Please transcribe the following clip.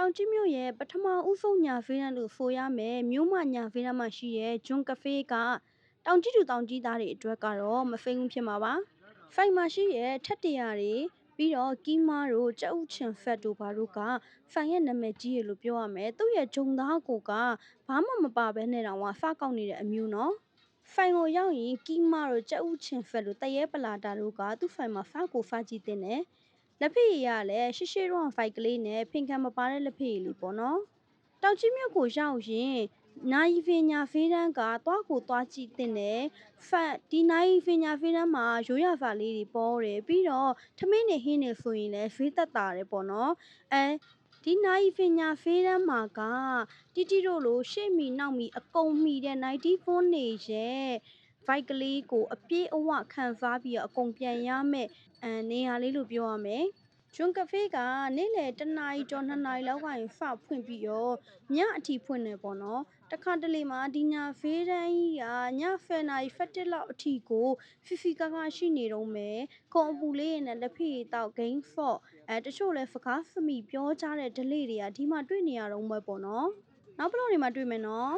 တောင်ကြီးမြို့ရဲ့ပထမဦးဆုံးညာဖေးတန်းလို့ဆိုရမယ်မြို့မညာဖေးတန်းမှာရှိတဲ့ဂျွန်ကဖေးကတောင်ကြီးသူတောင်ကြီးသားတွေအတွက်ကတော့မဖိန်ဘူးဖြစ်မှာပါဖိုင်မှာရှိရဲ့ထက်တရာတွေပြီးတော့ကီးမားတို့ကြက်ဥချင်ဖက်တို့ဘာတို့ကဖိုင်ရဲ့နာမည်ကြီးရလို့ပြောရမယ်သူ့ရဲ့ဂျုံသားကိုကဘာမှမပါဘဲနဲ့တော့ဖကောက်နေတဲ့အမျိုးနော်ဖိုင်ကိုရောက်ရင်ကီးမားတို့ကြက်ဥချင်ဖက်တို့တရဲပလာတာတို့ကသူ့ဖိုင်မှာဖကိုဖကြည့်တဲ့နဲ့ လက်ဖေးရရလဲရှေ့ရှေ့တော့ဖိုက်ကလေးနဲ့ဖင်ခံမပါတဲ့လက်ဖေးလေးပေါ့နော်တောင်ကြီးမြတ်ကိုရောက်ရင်နိုင်ဖင်ညာဖေးတန်းကသွားကိုသွားကြည့်တဲ့နဲ့ဖတ်ဒီနိုင်ဖင်ညာဖေးတန်းမှာရိုးရဖာလေးတွေပေါ်တယ်ပြီးတော့ထမင်းနေဟင်းနေဆိုရင်လည်းဖေးသက်တာတယ်ပေါ့နော်အဲဒီနိုင်ဖင်ညာဖေးတန်းမှာကတီတီတို့လိုရှေ့မီနောက်မီအကုန်မီတဲ့94နေရဲ့ ဗိုက်ကလေးကိုအပြေးအဝခံစားပြီးတော့အကုန်ပြန်ရမယ်အဲနေရာလေးလို့ပြောရမယ်ဂျွန်ကဖေးကနေ့လယ်တနာရီကျော်2နာရီလောက်ကနေဖဖွင့်ပြီးတော့ညအထိဖွင့်နေပေါ့နော်တခါတလေမှာဒီညာဖေးတန်းကြီးကညဖယ်နာရီဖက်တစ်လောက်အထိကိုဖီဖီကာကာရှိနေတော့မယ်ခုံအပူလေးနဲ့လက်ဖေးတောက်ဂိမ်းဖော့အဲတချို့လဲဖကားဖမီပြောကြတဲ့ delay တွေကဒီမှာတွေ့နေရတော့မယ်ပေါ့နော်နောက်ဘလော့တွေမှာတွေ့မယ်နော်